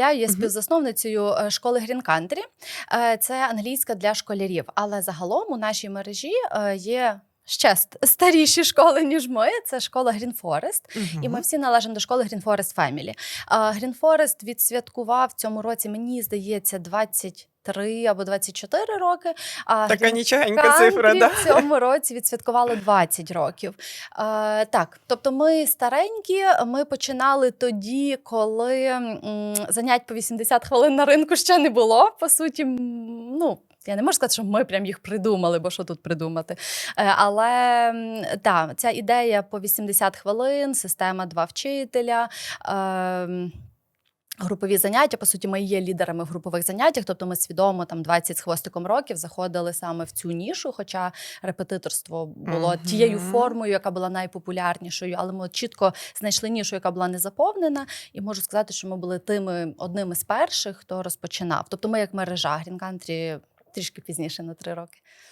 Я є співзасновницею е, школи Green Country. Е, Це англійська для школярів. Але загалом у нашій мережі е, є ще ст- старіші школи, ніж ми. Це школа Green Forest. І ми всі належимо до школи Green Forest Family. Green Forest відсвяткував в цьому році, мені здається, 23 або 24 роки. А Така нічогенька цифра, да? в цьому році відсвяткували 20 років. Е, так, тобто ми старенькі, ми починали тоді, коли м, занять по 80 хвилин на ринку ще не було. По суті, ну. Я не можу сказати, що ми прям їх придумали, бо що тут придумати. Е, Але та, ця ідея по 80 хвилин, система два вчителя. ем, Групові заняття, по суті, ми є лідерами в групових заняттях, тобто ми свідомо там 20 з хвостиком років заходили саме в цю нішу, хоча репетиторство було Мгм. тією формою, яка була найпопулярнішою, але ми чітко знайшли нішу, яка була не заповнена, і можу сказати, що ми були тими одними з перших, хто розпочинав. Тобто, ми як мережа Green Country трішки пізніше на три роки.